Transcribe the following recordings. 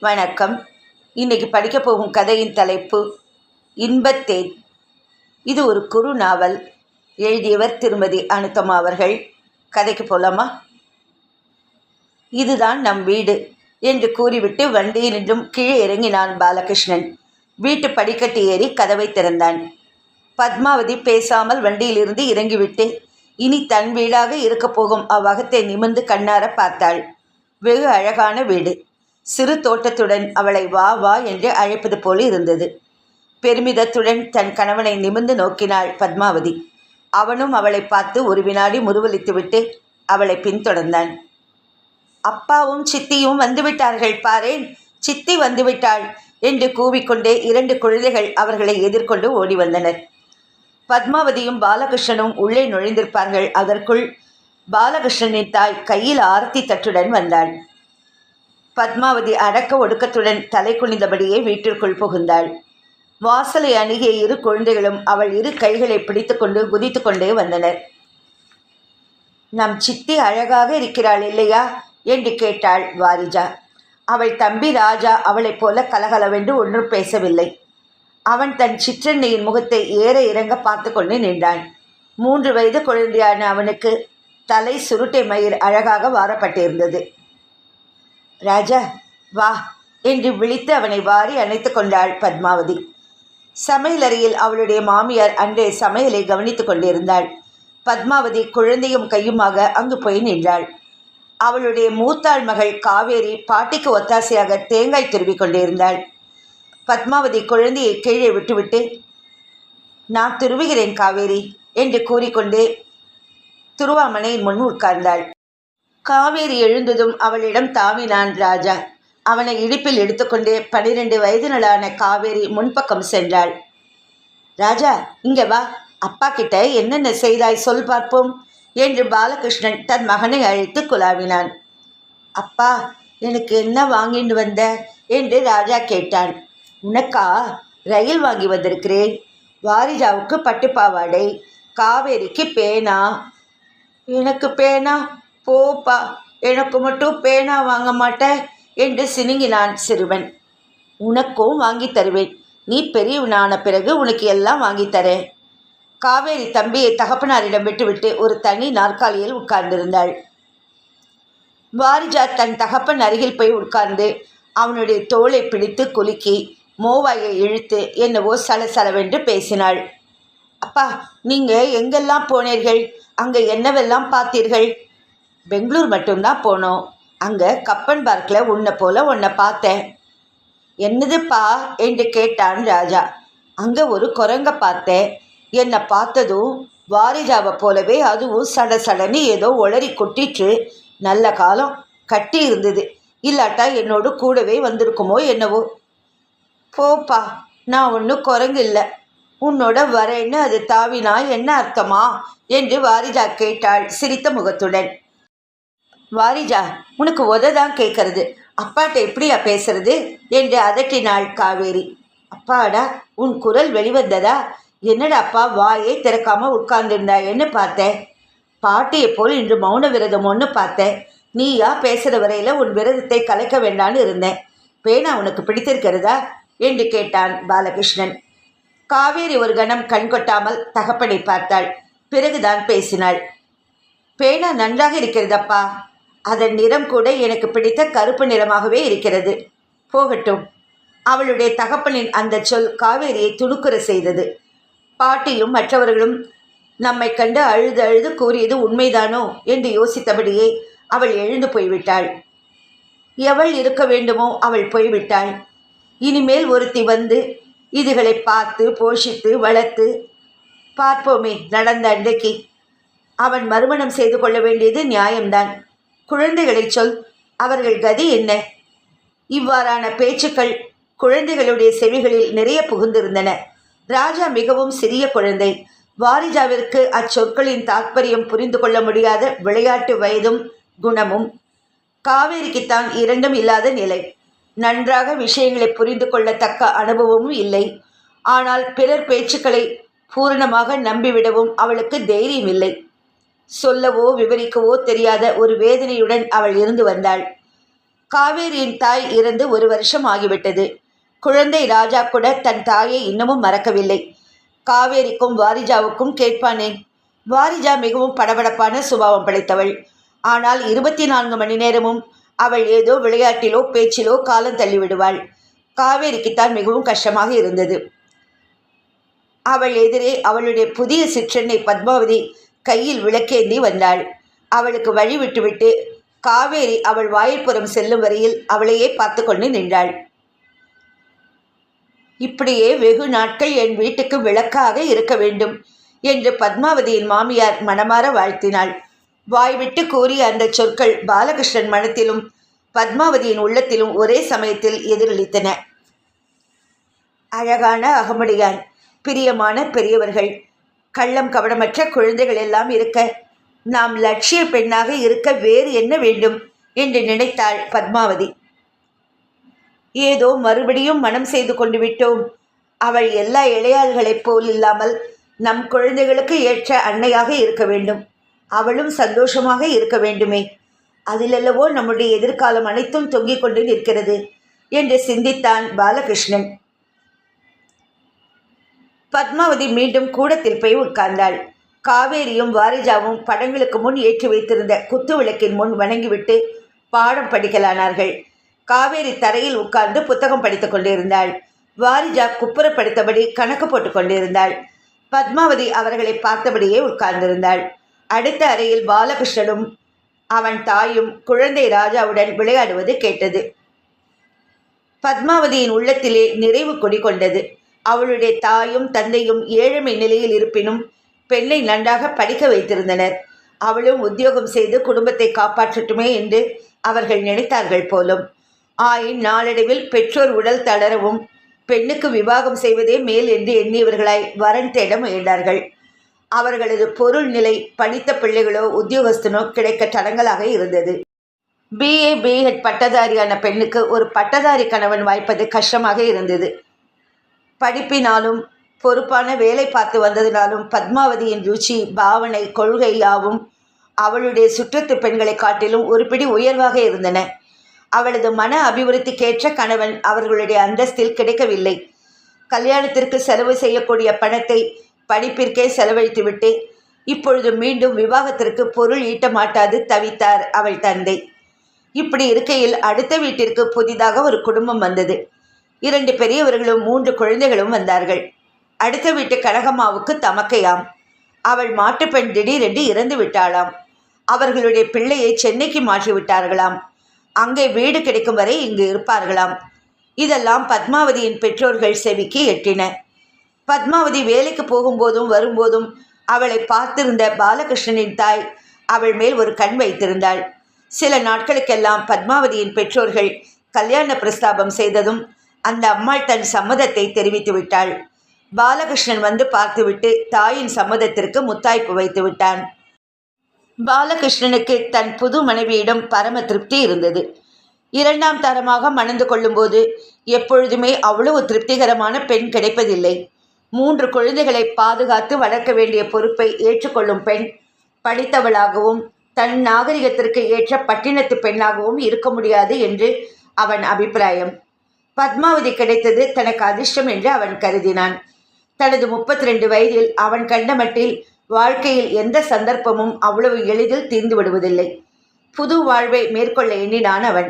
வணக்கம். இன்னைக்கு படிக்க போகும் கதையின் தலைப்பு இன்பத்தேன். இது ஒரு குறு நாவல். எழுதியவர் திருமதி அனுத்தமா அவர்கள். கதைக்கு போலாமா? இதுதான் நம் வீடு என்று கூறிவிட்டு வண்டியில் நின்றும் கீழே இறங்கினான் பாலகிருஷ்ணன். வீட்டு படிக்கட்டு ஏறி கதவை திறந்தான். பத்மாவதி பேசாமல் வண்டியிலிருந்து இறங்கிவிட்டு இனி தன் வீடாக இருக்கப் போகும் அவ்வகத்தை நிமிர்ந்து கண்ணார பார்த்தாள். வெகு அழகான வீடு. சிறு தோட்டத்துடன் அவளை வா வா என்று அழைப்பது போல இருந்தது. பெருமிதத்துடன் தன் கணவனை நிமிர்ந்து நோக்கினாள் பத்மாவதி. அவனும் அவளை பார்த்து ஒரு வினாடி முருவலித்துவிட்டு அவளை பின்தொடர்ந்தான். அப்பாவும் சித்தியும் வந்துவிட்டார்கள் பாரேன் சித்தி வந்துவிட்டாள் என்று கூவிக்கொண்டே இரண்டு குழந்தைகள் அவர்களை எதிர்கொண்டு ஓடி வந்தனர். பத்மாவதியும் பாலகிருஷ்ணனும் உள்ளே நுழைந்திருப்பார்கள். அதற்குள் பாலகிருஷ்ணனின் தாய் கையில் ஆரத்தி தட்டுடன் வந்தாள். பத்மாவதி அடக்க ஒடுக்கத்துடன் தலை குனிந்தபடியே வீட்டிற்குள் புகுந்தாள். வாசலை அணுகிய இரு குழந்தைகளும் அவள் இரு கைகளை பிடித்துக்கொண்டு குதித்து கொண்டே வந்தனர். நம் சித்தி அழகாக இருக்கிறாள் இல்லையா? என்று கேட்டாள் வாரிஜா. அவள் தம்பி ராஜா அவளைப் போல கலகலவென்று ஒன்றும் பேசவில்லை. அவன் தன் சிற்றன்னையின் முகத்தை ஏற இறங்க பார்த்து கொண்டு நின்றான். மூன்று வயது குழந்தையான அவனுக்கு தலை சுருட்டை மயிர் அழகாக வாரப்பட்டிருந்தது. ராஜா வா என்று விழித்து அவனை வாரி அணைத்து கொண்டாள் பத்மாவதி. சமையலறையில் அவளுடைய மாமியார் அன்றே சமையலை கவனித்துக் கொண்டிருந்தாள். பத்மாவதி குழந்தையும் கையுமாக அங்கு போய் நின்றாள். அவளுடைய மூத்தாள் மகள் காவேரி பாட்டிக்கு ஒத்தாசையாக தேங்காய் துருவிக் கொண்டிருந்தாள். பத்மாவதி குழந்தையை கீழே விட்டுவிட்டு நான் துருவுகிறேன் காவேரி என்று கூறிக்கொண்டே துருவாமனையின் முன் உட்கார்ந்தாள். காவேரி எழுந்ததும் அவளிடம் தாவினான் ராஜா. அவனை இடுப்பில் எடுத்துக்கொண்டே பனிரெண்டு வயதினளான காவேரி முன்பக்கம் சென்றாள். ராஜா இங்கே வா. அப்பா கிட்ட என்னென்ன செய்தாய் சொல் பார்ப்போம் என்று பாலகிருஷ்ணன் தன் மகனை அழைத்து குலாவினான் அப்பா எனக்கு என்ன வாங்கிட்டு வந்த என்று ராஜா கேட்டான். உனக்கா? ரயில் வாங்கி வந்திருக்கிறேன். வாரிஜாவுக்கு பட்டுப்பாவாடை காவேரிக்கு பேனா. எனக்கு பேனா? போப்பா எனக்கு மட்டும் பேனா வாங்க மாட்டேன் என்று சினுங்கினான் சிறுவன். உனக்கும் வாங்கி தருவேன். நீ பெரியவனான பிறகு உனக்கு எல்லாம் வாங்கித் தரேன். காவேரி தம்பியை தகப்பனாரிடம் விட்டுவிட்டு ஒரு தனி நாற்காலியில் உட்கார்ந்திருந்தாள். வாரிஜா தன் தகப்பன் அருகில் போய் உட்கார்ந்து அவனுடைய தோளை பிடித்து குலுக்கி மோவாயை இழுத்து என்னவோ சலசலவென்று பேசினாள். அப்பா நீங்கள் எங்கெல்லாம் போனீர்கள்? அங்கே என்னவெல்லாம் பார்த்தீர்கள்? பெங்களூர் மட்டும்தான் போனோம். அங்கே கப்பன் பார்க்கில் உன்னை போல உன்னை பார்த்தேன். என்னதுப்பா என்று கேட்டான் ராஜா. அங்கே ஒரு குரங்க பார்த்தேன். என்னை பார்த்ததும் வாரிஜாவை போலவே அதுவும் சட சடனு ஏதோ உளறி கொட்டிட்டு நல்ல காலம் கட்டி இருந்தது. இல்லாட்டா என்னோடு கூடவே வந்திருக்குமோ என்னவோ. போப்பா நான் ஒன்றும் குரங்கு இல்லை. உன்னோட வரேன்னு அது தாவினா என்ன அர்த்தமா? என்று வாரிஜா கேட்டாள் சிரித்த முகத்துடன். வாரிஜா உனக்கு உத தான் கேட்கறது அப்பாட்ட எப்படியா பேசுறது? என்று அதட்டினாள் காவேரி. அப்பாடா உன் குரல் வெளிவந்ததா? என்னடா அப்பா வாயை திறக்காம உட்கார்ந்துருந்தாயேன்னு பார்த்தேன் பாட்டியை போல் இன்று மௌன விரதம் ஒன்று பார்த்தேன் நீயா பேசுகிற வரையில் உன் விரதத்தை கலைக்க வேண்டான்னு இருந்தேன். பேனா உனக்கு பிடித்திருக்கிறதா? என்று கேட்டான் பாலகிருஷ்ணன். காவேரி ஒரு கணம் கண் கொட்டாமல் தகப்பனை பார்த்தாள். பிறகுதான் பேசினாள். பேனா நன்றாக இருக்கிறதப்பா? அதன் நிறம் கூட எனக்கு பிடித்த கருப்பு நிறமாகவே இருக்கிறது. போகட்டும். அவளுடைய தகப்பனின் அந்த சொல் காவேரியை துணுக்குற செய்தது. பாட்டியும் மற்றவர்களும் நம்மை கண்டு அழுது அழுது கூறியது உண்மைதானோ என்று யோசித்தபடியே அவள் எழுந்து போய்விட்டாள். எவள் இருக்க வேண்டுமோ அவள் போய்விட்டாள். இனிமேல் ஒருத்தி வந்து இதுகளை பார்த்து போஷித்து வளர்த்து பார்ப்போமே நடந்த அன்றைக்கு. அவன் மறுமணம் செய்து கொள்ள வேண்டியது நியாயம்தான். குழந்தைகளை சொல். அவர்கள் கதி என்ன? இவ்வாறான பேச்சுக்கள் குழந்தைகளுடைய செவிகளில் நிறைய புகுந்திருந்தன. ராஜா மிகவும் சிறிய குழந்தை. வாரிஜாவிற்கு அச்சொற்களின் தாற்பயம் புரிந்து கொள்ள முடியாத விளையாட்டு வயதும் குணமும். காவேரிக்குத்தான் இரண்டும் இல்லாத நிலை. நன்றாக விஷயங்களை புரிந்து கொள்ளத்தக்க அனுபவமும் இல்லை. ஆனால் பிறர் பேச்சுக்களை பூரணமாக நம்பிவிடவும் அவளுக்கு தைரியம் இல்லை. சொல்லவோ விவரிக்கவோ தெரியாத ஒரு வேதனையுடன் அவள் இருந்து வந்தாள். காவேரியின் தாய் இறந்து ஒரு வருஷம் ஆகிவிட்டது. குழந்தை ராஜா கூட தன் தாயை இன்னமும் மறக்கவில்லை. காவேரிக்கும் வாரிஜாவுக்கும் கேட்பானேன். வாரிஜா மிகவும் படபடப்பான சுபாவம் படைத்தவள். ஆனால் இருபத்தி நான்கு மணி நேரமும் அவள் ஏதோ விளையாட்டிலோ பேச்சிலோ காலம் தள்ளிவிடுவாள். காவேரிக்குத்தான் மிகவும் கஷ்டமாக இருந்தது. அவள் எதிரே அவளுடைய புதிய சிற்றெண்ணை பத்மாவதி கையில் விளக்கேந்தி வந்தாள். அவளுக்கு வழி விட்டுவிட்டு காவேரி அவள் வாயிற்புறம் செல்லும் வரையில் அவளையே பார்த்து கொண்டு நின்றாள். இப்படியே வெகு நாட்கள் என் வீட்டுக்கு விளக்காக இருக்க வேண்டும் என்று பத்மாவதியின் மாமியார் மனமாற வாழ்த்தினாள். வாய்விட்டு கூறிய அந்த சொற்கள் பாலகிருஷ்ணன் மனத்திலும் பத்மாவதியின் உள்ளத்திலும் ஒரே சமயத்தில் எதிரொலித்தன. அழகான அகமுடையான் பிரியமான பெரியவர்கள் கள்ளம் கவனமற்ற குழந்தைகள் எல்லாம் இருக்க நாம் லட்சிய பெண்ணாக இருக்க வேறு என்ன வேண்டும் என்று நினைத்தாள் பத்மாவதி. ஏதோ மறுபடியும் மனம் செய்து கொண்டு விட்டோம். அவள் எல்லா இளையாள்களைப் போல் இல்லாமல் நம் குழந்தைகளுக்கு ஏற்ற அன்னையாக இருக்க வேண்டும். அவளும் சந்தோஷமாக இருக்க வேண்டுமே. அதிலல்லவோ நம்முடைய எதிர்காலம் அனைத்தும் தொங்கிக் கொண்டு நிற்கிறது என்று சிந்தித்தான் பாலகிருஷ்ணன். பத்மாவதி மீண்டும் கூடத்தில் போய் உட்கார்ந்தாள். காவேரியும் வாரிஜாவும் படங்களுக்கு முன் ஏற்றி வைத்திருந்த குத்து விளக்கின் முன் வணங்கிவிட்டு பாடம் படிக்கலானார்கள். காவேரி தரையில் உட்கார்ந்து புத்தகம் படித்துக் கொண்டிருந்தாள். வாரிஜா குப்புற படித்தபடி கணக்கு போட்டுக் கொண்டிருந்தாள். பத்மாவதி அவர்களை பார்த்தபடியே உட்கார்ந்திருந்தாள். அடுத்த அறையில் பாலகிருஷ்ணனும் அவன் தாயும் குழந்தை ராஜாவுடன் விளையாடுவது கேட்டது. பத்மாவதியின் உள்ளத்திலே நிறைவு குடிகொண்டது அவளுடைய தாயும் தந்தையும் ஏழ்மை நிலையில் இருப்பினும் பெண்ணை நன்றாக படிக்க வைத்திருந்தனர். அவளும் உத்தியோகம் செய்து குடும்பத்தை காப்பாற்றட்டுமே என்று அவர்கள் நினைத்தார்கள் போலும். ஆயின் நாளடைவில் பெற்றோர் உடல் தளரவும் பெண்ணுக்கு விவாகம் செய்வதே மேல் என்று எண்ணியவர்களாய் வரன் தேட முயன்றார்கள். அவர்களது பொருள் நிலை படித்த பிள்ளைகளோ உத்தியோகஸ்தனோ கிடைக்க தடங்கலாக இருந்தது. பிஏ பிஹெட் பட்டதாரியான பெண்ணுக்கு ஒரு பட்டதாரி கணவன் வாய்ப்பது கஷ்டமாக இருந்தது. படிப்பினாலும் பொறுப்பான வேலை பார்த்து வந்ததினாலும் பத்மாவதியின் ருச்சி பாவனை கொள்கை யாவும் அவளுடைய சுற்றத்து பெண்களை காட்டிலும் ஒருபிடி உயர்வாக இருந்தன. அவளது மன அபிவிருத்திக்கேற்ற கணவன் அவர்களுடைய அந்தஸ்தில் கிடைக்கவில்லை. கல்யாணத்திற்கு செலவு செய்யக்கூடிய பணத்தை படிப்பிற்கே செலவழித்துவிட்டு இப்பொழுது மீண்டும் விவாகத்திற்கு பொருள் ஈட்ட மாட்டாது தவித்தார் அவள் தந்தை. இப்படி இருக்கையில் அடுத்த வீட்டிற்கு புதிதாக ஒரு குடும்பம் வந்தது. இரண்டு பெரியவர்களும் மூன்று குழந்தைகளும் வந்தார்கள். அடுத்த வீட்டு கனகம்மாவுக்கு தமக்கையாம். அவள் மாட்டுப்பெண் திடீரென்று இறந்து விட்டாளாம். அவர்களுடைய பிள்ளையை சென்னைக்கு மாற்றி விட்டார்களாம். அங்கே வீடு கிடைக்கும் வரை இங்கு இருப்பார்களாம். இதெல்லாம் பத்மாவதியின் பெற்றோர்கள் செவிக்கு எட்டின. பத்மாவதி வேலைக்கு போகும்போதும் வரும்போதும் அவளை பார்த்திருந்த பாலகிருஷ்ணனின் தாய் அவள் மேல் ஒரு கண் வைத்திருந்தாள். சில நாட்களுக்கெல்லாம் பத்மாவதியின் பெற்றோர்கள் கல்யாண பிரஸ்தாபம் செய்ததும் அந்த அம்மாள் தன் சம்மதத்தை தெரிவித்து விட்டாள். பாலகிருஷ்ணன் வந்து பார்த்துவிட்டு தாயின் சம்மதத்திற்கு முத்தாய்ப்பு வைத்து விட்டான். பாலகிருஷ்ணனுக்கு தன் புது மனைவியிடம் பரம திருப்தி இருந்தது. இரண்டாம் தரமாக மணந்து கொள்ளும்போது எப்பொழுதுமே அவ்வளவு திருப்திகரமான பெண் கிடைப்பதில்லை. மூன்று குழந்தைகளை பாதுகாத்து வளர்க்க வேண்டிய பொறுப்பை ஏற்றுக்கொள்ளும் பெண் படித்தவளாகவும் தன் நாகரிகத்திற்கு ஏற்ற பட்டினத்து பெண்ணாகவும் இருக்க முடியாது என்று அவன் அபிப்பிராயம். பத்மாவதி கிடைத்தது தனக்கு அதிர்ஷ்டம் என்று அவன் கருதினான். தனது முப்பத்தி ரெண்டு வயதில் அவன் கண்ட மட்டில் வாழ்க்கையில் எந்த சந்தர்ப்பமும் அவ்வளவு எளிதில் தீர்ந்து விடுவதில்லை. புது வாழ்வை மேற்கொள்ள எண்ணினான் அவன்.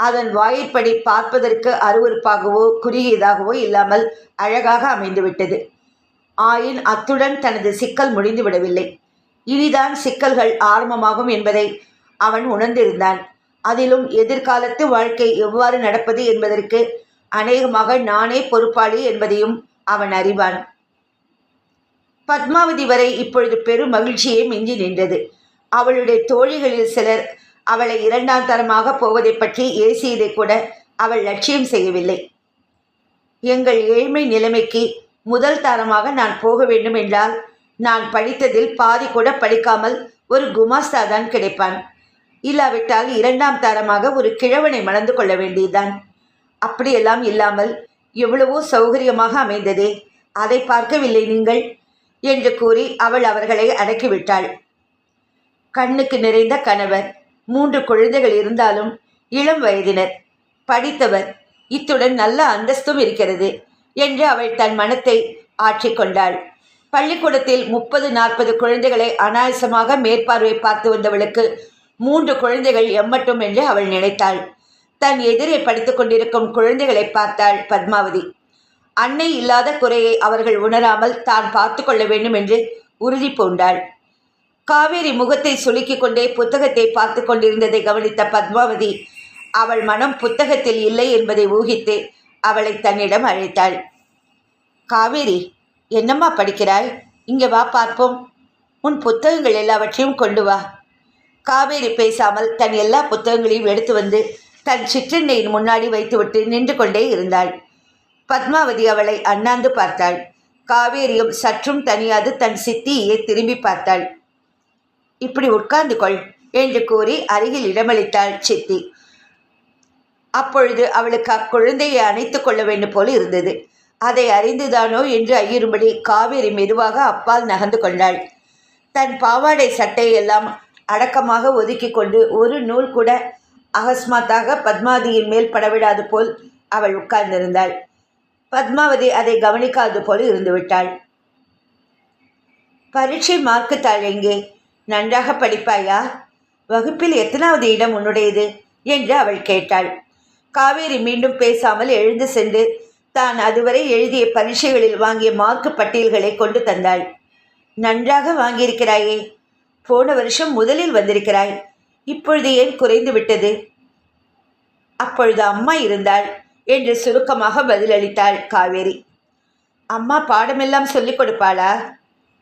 அதன் வாயிற்படி பார்ப்பதற்கு அருவருப்பாகவோ குறுகியதாகவோ இல்லாமல் அழகாக அமைந்துவிட்டது ஆயின் அத்துடன் தனது சிக்கல் முடிந்து விடவில்லை. இனிதான் சிக்கல்கள் ஆரம்பமாகும் என்பதை அவன் உணர்ந்திருந்தான். அதிலும் எதிர்காலத்து வாழ்க்கை எவ்வாறு நடப்பது என்பதற்கு அநேகமாக நானே பொறுப்பாளி என்பதையும் அவன் அறிவான். பத்மாவதி வரை இப்பொழுது பெரும் மகிழ்ச்சியே மிஞ்சி நின்றது. அவளுடைய தோழிகளில் சிலர் அவளை இரண்டாம் தரமாக போவதை பற்றி ஏசியதை கூட அவள் லட்சியம் செய்யவில்லை. எங்கள் ஏழ்மை நிலைமைக்கு முதல் தரமாக நான் போக வேண்டும் என்றால் நான் படித்ததில் பாதி கூட படிக்காமல் ஒரு குமாஸ்தா தான் கிடைப்பான். இல்லாவிட்டால் இரண்டாம் தரமாக ஒரு கிழவனை மணந்து கொள்ள வேண்டியதுதான். அப்படியெல்லாம் இல்லாமல் எவ்வளவோ சௌகரியமாக அமைந்ததே. அதை பார்க்கவில்லை நீங்கள்? என்று கூறி அவள் அவர்களை அடக்கிவிட்டாள். கண்ணுக்கு நிறைந்த கணவர் மூன்று குழந்தைகள் இருந்தாலும் இளம் வயதினர். படித்தவர் இத்துடன் நல்ல அந்தஸ்தும் இருக்கிறது என்று அவள் தன் மனத்தை ஆற்றிக்கொண்டாள் பள்ளிக்கூடத்தில் முப்பது நாற்பது குழந்தைகளை அனாயசமாக மேற்பார்வை பார்த்து வந்தவளுக்கு மூன்று குழந்தைகள் எம்மட்டும் என்று அவள் நினைத்தாள். தன் எதிரே படித்துக் கொண்டிருக்கும் குழந்தைகளை பார்த்தாள் பத்மாவதி. அன்னை இல்லாத குறையை அவர்கள் உணராமல் தான் பார்த்து கொள்ள வேண்டும் என்று உறுதி பூண்டாள். காவேரி முகத்தை சுலுக்கிக் கொண்டே புத்தகத்தை பார்த்து கொண்டிருந்ததை கவனித்த பத்மாவதி அவள் மனம் புத்தகத்தில் இல்லை என்பதை ஊகித்து அவளை தன்னிடம் அழைத்தாள். காவேரி என்னம்மா படிக்கிறாய்? இங்கே வா பார்ப்போம். உன் புத்தகங்கள் எல்லாவற்றையும் கொண்டு வா. காவேரி பேசாமல் தன் எல்லா புத்தகங்களையும் எடுத்து வந்து தன் சிற்றெண்ணையின் முன்னாடி வைத்துவிட்டு நின்று கொண்டே இருந்தாள். பத்மாவதி அவளை அண்ணாந்து பார்த்தாள். காவேரியும் சற்றும் தனியாது தன் சித்தியை திரும்பி பார்த்தாள். இப்படி உட்கார்ந்து கொள் என்று கூறி அருகில் இடமளித்தாள் சித்தி. அப்பொழுது அவளுக்கு அக்குழந்தையை அணைத்துக் கொள்ள வேண்டும் போல இருந்தது. அதை அறிந்துதானோ என்று ஐயரும்படி காவேரி மெதுவாக அப்பால் நகர்ந்து கொண்டாள். தன் பாவாடை சட்டையெல்லாம் அடக்கமாக ஒதுக்கி கொண்டு ஒரு நூல் கூட அகஸ்மாத்தாக பத்மாவதியின் மேல் படவிடாது போல் அவள் உட்கார்ந்திருந்தாள். பத்மாவதி அதை கவனிக்காது போல் இருந்துவிட்டாள். பரீட்சை மார்க்கு தாள் எங்கே? நன்றாக படிப்பாயா? வகுப்பில் எத்தனாவது இடம் உன்னுடையது? என்று அவள் கேட்டாள். காவேரி மீண்டும் பேசாமல் எழுந்து சென்று தான் அதுவரை எழுதிய பரீட்சைகளில் வாங்கிய மார்க்கு பட்டியல்களை கொண்டு தந்தாள். நன்றாக வாங்கியிருக்கிறாயே. போன வருஷம் முதலில் வந்திருக்கிறாய். இப்பொழுது ஏன் குறைந்து விட்டது? அப்பொழுது அம்மா இருந்தாள் என்று சுருக்கமாக பதிலளித்தாள் காவேரி. அம்மா பாடமெல்லாம் சொல்லிக் கொடுப்பாளா?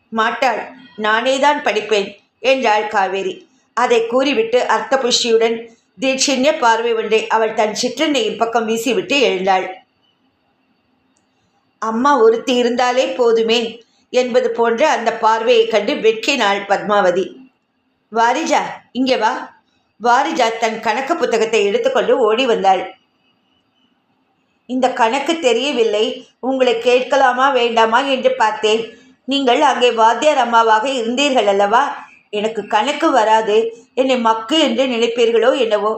மாட்டாள் நானே தான் படிப்பேன் என்றாள் காவேரி. அதை கூறிவிட்டு அர்த்த புஷ்டியுடன் தீட்சிண்ய பார்வை ஒன்றை அவள் தன் சிற்றண்டையின் பக்கம் வீசிவிட்டு எழுந்தாள். அம்மா ஒருத்தி இருந்தாலே போதுமே என்பது போன்ற அந்த பார்வையை கண்டு வெட்கினாள் பத்மாவதி. வாரிஜா இங்கே வா. வாரிஜா தன் கணக்கு புத்தகத்தை எடுத்துக்கொண்டு ஓடி வந்தாள். இந்த கணக்கு தெரியவில்லை. உங்களை கேட்கலாமா வேண்டாமா என்று பார்த்தேன். நீங்கள் அங்கே வாத்தியார் அம்மாவாக இருந்தீர்கள் அல்லவா? எனக்கு கணக்கு வராது. என்னை மக்கு என்று நினைப்பீர்களோ என்னவோ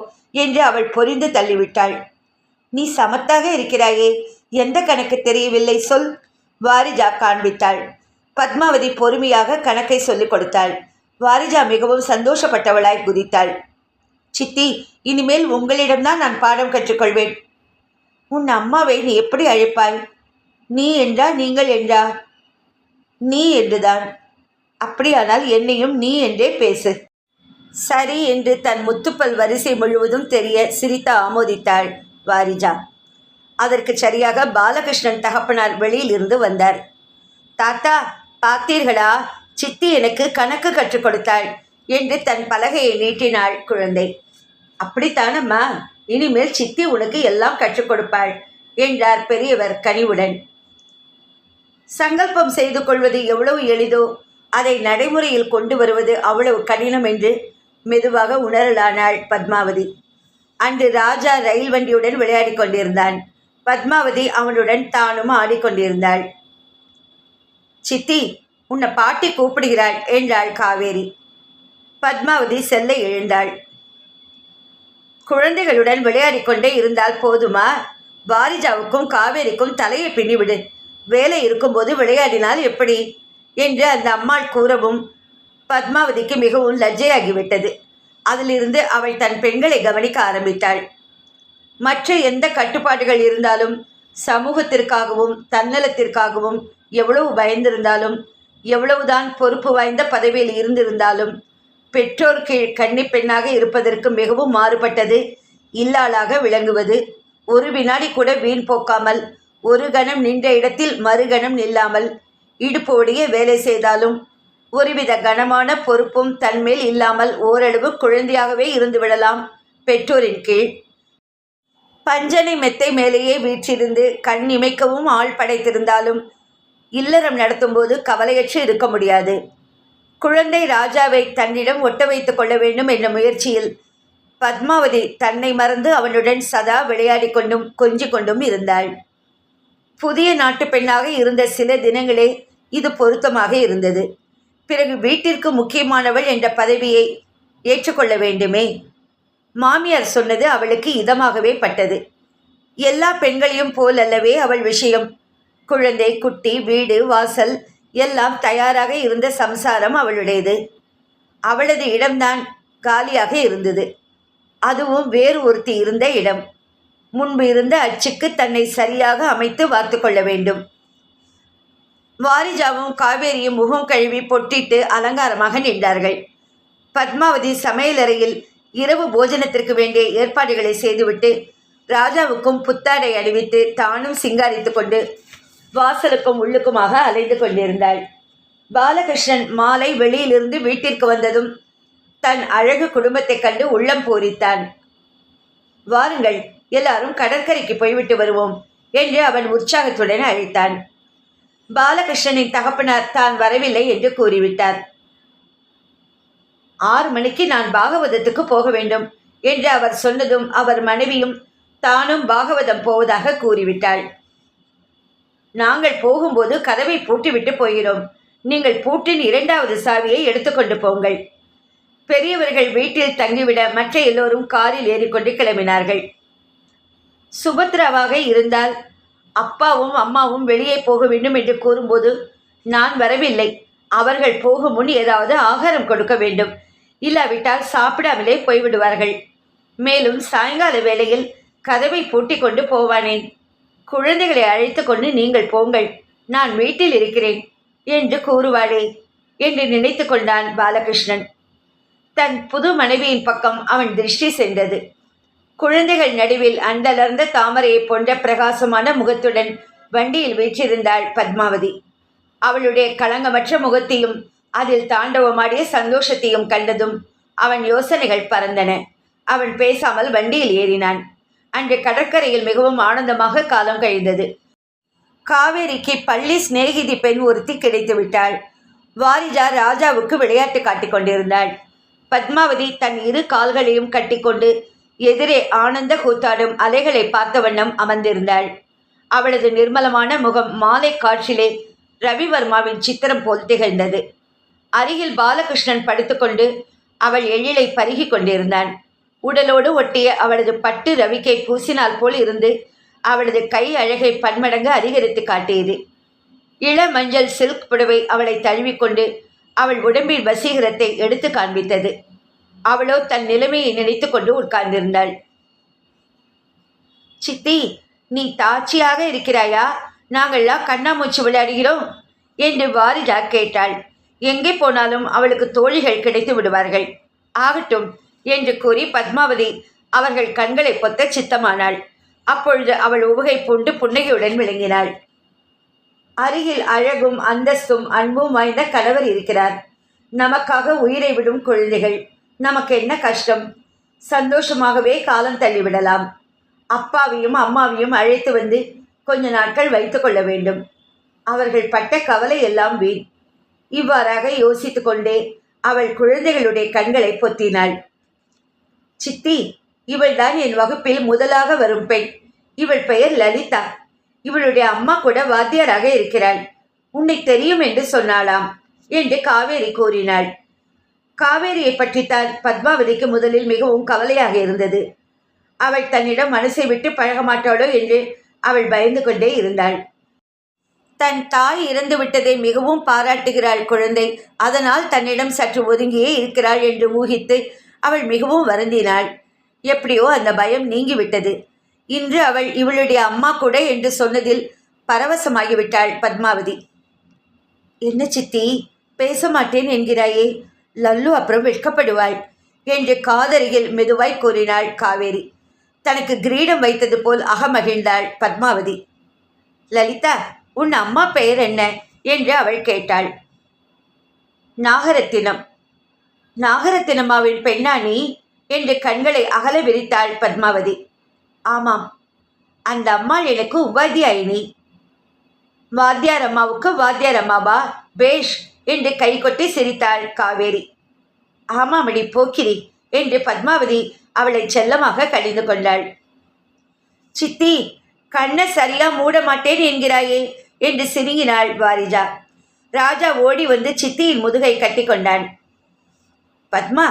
என்று அவள் பொரிந்து தள்ளிவிட்டாள். நீ சமத்தாக இருக்கிறாயே. எந்த கணக்கு தெரியவில்லை சொல். வாரிஜா காண்பித்தாள். பத்மாவதி பொறுமையாக கணக்கை சொல்லிக் கொடுத்தாள். வாரிஜா மிகவும் சந்தோஷப்பட்டவளாய் குதித்தாள். சித்தி இனிமேல் உங்களிடம்தான் நான் பாடம் கற்றுக்கொள்வேன். உன் அம்மாவை நீ எப்படி அழைப்பாய்? நீ என்றா நீங்கள் என்றா? நீ என்றுதான். அப்படியானால் என்னையும் நீ என்றே பேசு. சரி என்று தன் முத்துப்பல் வரிசை முழுவதும் தெரிய சிரித்து ஆமோதித்தாள் வாரிஜா. அதற்கு சரியாக பாலகிருஷ்ணன் தகப்பனார் வெளியில் இருந்து வந்தார். தாத்தா பார்த்தீர்களா? சித்தி எனக்கு கணக்கு கற்றுக் கொடுத்தாள் என்று தன் பலகையை நீட்டினாள் குழந்தை. அப்படித்தானம்மா இனிமேல் சித்தி உனக்கு எல்லாம் கற்றுக் கொடுப்பாள் என்றார் பெரியவர் கனிவுடன். சங்கல்பம் செய்து கொள்வது எவ்வளவு எளிதோ அதை நடைமுறையில் கொண்டு வருவது அவ்வளவு கடினம் என்று மெதுவாக உணரலானாள் பத்மாவதி. அன்று ராஜா ரயில் வண்டியுடன் விளையாடி கொண்டிருந்தான். பத்மாவதி அவனுடன் தானும் ஆடிக்கொண்டிருந்தாள் சித்தி உன்னை பாட்டி கூப்பிடுகிறாள் என்றாள் காவேரி. பத்மாவதி செல்ல எழுந்தாள் குழந்தைகளுடன் விளையாடிக்கொண்டே இருந்தால் போதுமா? பாரிஜாவுக்கும் காவேரிக்கும் தலையை பின்னிவிடு. வேலை இருக்கும்போது விளையாடினால் எப்படி? என்று அந்த அம்மாள் கூறவும் பத்மாவதிக்கு மிகவும் லஜ்ஜையாகிவிட்டது. அதிலிருந்து அவள் தன் பெண்களை கவனிக்க ஆரம்பித்தாள். மற்ற எந்த கட்டுப்பாடுகள் இருந்தாலும் சமூகத்திற்காகவும் தன்னலத்திற்காகவும் எவ்வளவு பயந்திருந்தாலும் எவ்வளவுதான் பொறுப்பு வாய்ந்த பதவியில் இருந்திருந்தாலும் பெற்றோர் கீழ் கன்னி பெண்ணாக இருப்பதற்கு மிகவும் மாறுபட்டது இல்லாளாக விளங்குவது. ஒரு வினாடி கூட வீண் போக்காமல் ஒரு கணம் நின்ற இடத்தில் மறுகணம் நில்லாமல் இடுப்போடியே வேலை செய்தாலும் ஒருவித கனமான பொறுப்பும் தன்மேல் இல்லாமல் ஓரளவு குழந்தையாகவே இருந்து விடலாம் பெற்றோரின் கீழ். பஞ்சனை மெத்தை மேலேயே வீற்றிருந்து கண் இமைக்கவும் ஆள் படைத்திருந்தாலும் இல்லறம் நடத்தும்போது கவலையற்று இருக்க முடியாது. குழந்தை ராஜாவை தன்னிடம் ஒட்ட வைத்துக் கொள்ள வேண்டும் என்ற முயற்சியில் பத்மாவதி தன்னை மறந்து அவனுடன் சதா விளையாடி கொண்டும் கொஞ்சி கொண்டும் இருந்தாள். புதிய நாட்டு பெண்ணாக இருந்த சில தினங்களே இது பொருத்தமாக இருந்தது. பிறகு வீட்டிற்கு முக்கியமானவள் என்ற பதவியை ஏற்றுக்கொள்ள வேண்டுமே. மாமியார் சொன்னது அவளுக்கு இதமாகவே பட்டது. எல்லா பெண்களையும் போல் அல்லவே அவள் விஷயம் குழந்தை குட்டி வீடு வாசல் எல்லாம் தயாராக இருந்த சம்சாரம் அவளுடையது. அவளது இடம்தான் காலியாக இருந்தது. அதுவும் வேறு ஒருத்தி இருந்த இடம். முன்பு இருந்த அச்சுக்கு தன்னை சரியாக அமைத்து வார்த்து கொள்ள வேண்டும். வாரிஜாவும் காவேரியும் முகம் கழுவி பொட்டிட்டு அலங்காரமாக நின்றார்கள். பத்மாவதி சமையலறையில் இரவு போஜனத்திற்கு வேண்டிய ஏற்பாடுகளை செய்துவிட்டு ராஜாவுக்கும் புத்தாடை அணிவித்து தானும் சிங்காரித்து கொண்டு வாசலுக்கும் உள்ளுக்குமாக அலைந்து கொண்டிருந்தாள். பாலகிருஷ்ணன் மாலை வெளியிலிருந்து வீட்டிற்கு வந்ததும் தன் அழகு குடும்பத்தைக் கண்டு உள்ளம் பூரித்தான். வாருங்கள் எல்லாரும் கடற்கரைக்கு போய்விட்டு வருவோம் என்று அவன் உற்சாகத்துடன் அழைத்தான். பாலகிருஷ்ணனின் தகப்பனார் தான் வரவில்லை என்று கூறிவிட்டார். ஆறு மணிக்கு நான் பாகவதத்துக்கு போக வேண்டும் என்று அவர் சொன்னதும் அவர் மனைவியும் தானும் பாகவதம் போவதாக கூறிவிட்டாள். நாங்கள் போகும்போது கதவை பூட்டிவிட்டு போகிறோம். நீங்கள் பூட்டின் இரண்டாவது சாவியை எடுத்துக்கொண்டு போங்கள். பெரியவர்கள் வீட்டில் தங்கிவிட மற்ற எல்லோரும் காரில் ஏறிக்கொண்டு கிளம்பினார்கள். சுபத்ராவாக இருந்தால் அப்பாவும் அம்மாவும் வெளியே போக வேண்டும் என்று கூறும்போது நான் வரவில்லை. அவர்கள் போகும் முன் ஏதாவது ஆகாரம் கொடுக்க வேண்டும். இல்லாவிட்டால் சாப்பிடாமலே போய்விடுவார்கள். மேலும் சாயங்கால வேளையில் கதவை பூட்டி கொண்டு போவானேன். குழந்தைகளை அழைத்து கொண்டு நீங்கள் போங்கள். நான் வீட்டில் இருக்கிறேன் என்று கூறுவாளே என்று நினைத்து கொண்டான் பாலகிருஷ்ணன். தன் புது மனைவியின் பக்கம் அவன் திருஷ்டி சென்றது. குழந்தைகள் நடுவில் அண்டலர்ந்த தாமரையைப் போன்ற பிரகாசமான முகத்துடன் வண்டியில் வீற்றிருந்தாள் பத்மாவதி. அவளுடைய களங்கமற்ற முகத்தையும் அதில் தாண்டவமாடிய சந்தோஷத்தையும் கண்டதும் அவன் யோசனைகள் பறந்தன. அவன் பேசாமல் வண்டியில் ஏறினான். அன்று கடற்கரையில் மிகவும் ஆனந்தமாக காலம் கழிந்தது. காவேரிக்கு பள்ளி சிநேகிதி பெண் ஒருத்தி கிடைத்து விட்டாள். வாரிஜா ராஜாவுக்கு விளையாட்டு காட்டிக் கொண்டிருந்தாள். பத்மாவதி தன் இரு கால்களையும் கட்டிக்கொண்டு எதிரே ஆனந்த கூத்தாடும் அலைகளை பார்த்த வண்ணம் அமர்ந்திருந்தாள். அவளது நிர்மலமான முகம் மாலை காற்றிலே ரவிவர்மாவின் சித்திரம் போல் திகழ்ந்தது. அருகில் பாலகிருஷ்ணன் படுத்துக்கொண்டு அவள் எழிலை பருகி கொண்டிருந்தான். உடலோடு ஒட்டிய அவளது பட்டு ரவிக்கை பூசினால் போல் இருந்து அவளது கை அழகை பன்மடங்கு அதிகரித்து காட்டியது. இள மஞ்சள் சில்க் புடவை அவளை தழுவிக்கொண்டு அவள் உடம்பின் வசீகரத்தை எடுத்து காண்பித்தது. அவளோ தன் நிலைமையை நினைத்து கொண்டு உட்கார்ந்திருந்தாள். சித்தி நீ தாட்சியாக இருக்கிறாயா? நாங்கள்லாம் கண்ணாமூச்சி விளையாடுகிறோம் என்று வாரிஜா கேட்டாள். எங்கே போனாலும் அவளுக்கு தோழிகள் கிடைத்து விடுவார்கள். ஆகட்டும் என்று கூறி பத்மாவதி அவர்கள் கண்களை பொத்த சித்தமானாள். அப்பொழுது அவள் உவகை பூண்டு புன்னகையுடன் விளங்கினாள். அருகில் அழகும் அந்தஸ்தும் அன்பும் வாய்ந்த கணவர் இருக்கிறார். நமக்காக உயிரை விடும் குழந்தைகள் நமக்கு என்ன கஷ்டம்? சந்தோஷமாகவே காலம் தள்ளிவிடலாம். அப்பாவையும் அம்மாவையும் அழைத்து வந்து கொஞ்ச நாட்கள் வைத்துக்கொள்ள வேண்டும். அவர்கள் பட்ட கவலை எல்லாம் வீண். இவ்வாறாக யோசித்து கொண்டே அவள் குழந்தைகளுடைய கண்களை பொத்தினாள். சித்தி இவள்தான் என் வகுப்பில் முதலாக வரும் பெண். இவள் பெயர் லலிதா. இவளுடைய அம்மா கூட வாத்தியாராக இருக்கிறாள். உன்னை தெரியும் என்று சொன்னாளாம் என்று காவேரி கூறினாள். காவேரியை பற்றித்தான் பத்மாவதிக்கு முதலில் மிகவும் கவலையாக இருந்தது. அவள் தன்னிடம் மனசை விட்டு பழக மாட்டாளோ என்று அவள் பயந்து கொண்டே இருந்தாள். தன் தாய் இறந்து விட்டதை மிகவும் பாராட்டுகிறாள் குழந்தை. அதனால் தன்னிடம் சற்று ஒதுங்கியே இருக்கிறாள் என்று ஊகித்து அவள் மிகவும் வருந்தினாள். எப்படியோ அந்த பயம் நீங்கிவிட்டது. இன்று அவள் இவளுடைய அம்மா கூட என்று சொன்னதில் பரவசமாகிவிட்டாள் பத்மாவதி. என்ன சித்தி பேச மாட்டேன் என்கிறாயே. லல்லு அப்புறம் வெட்கப்படுவாள் என்று காதரியில் மெதுவாய் கூறினாள் காவேரி. தனக்கு கிரீடம் வைத்தது போல் அகமகிழ்ந்தாள் பத்மாவதி. லலிதா உன் அம்மா பெயர் என்ன? என்று அவள் கேட்டாள். நாகரத்தினம். நாகரத்தினம்மாவின் பெண்ணா நீ என்று கண்களை அகல விரித்தாள் பத்மாவதி. ஆமாம் அந்த அம்மாள் எனக்கு உபாத்தியாயினி. வாத்தியார் அம்மாவுக்கு வாத்தியார் அம்மாவா? பேஷ் என்று கை கொட்டி சிரித்தாள் காவேரி. ஆமாமடி போக்கிரி என்று பத்மாவதி அவளை செல்லமாக கடிந்து கொண்டாள். சித்தி கண்ணை சரியா மூட மாட்டேன் என்கிறாயே என்று சிரிங்கினாள் வாரிஜா. ராஜா ஓடி வந்து சித்தியின் முதுகை கட்டி கொண்டான் பத்மா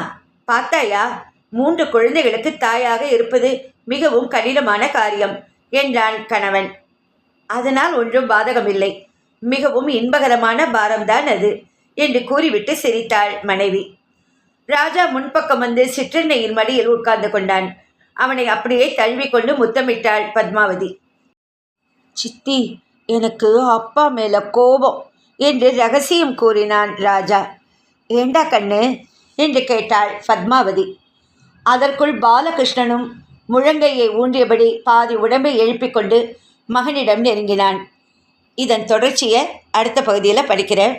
பார்த்தாயா? மூன்று குழந்தைகளுக்கு தாயாக இருப்பது மிகவும் கடினமான காரியம் என்றான் கணவன். அதனால் ஒன்றும் பாதகமில்லை. மிகவும் இன்பகரமான பாரம்தான் அது என்று கூறிவிட்டு சிரித்தாள் மனைவி. ராஜா முன்பக்கம் வந்து சிற்றெண்ணையின் மடியில் உட்கார்ந்து கொண்டான். அவனை அப்படியே தழுவிக்கொண்டு முத்தமிட்டாள் பத்மாவதி. சித்தி எனக்கு அப்பா மேல கோபம் என்று ரகசியம் கூறினான் ராஜா. ஏண்டா கண்ணு என்று கேட்டாள் பத்மாவதி. அதற்குள் பாலகிருஷ்ணனும் முழங்கையை ஊன்றியபடி பாதி உடம்பை எழுப்பிக் கொண்டு மகனிடம் நெருங்கினான். இதன் தொடர்ச்சியை அடுத்த பகுதியில் படிக்கிறேன்.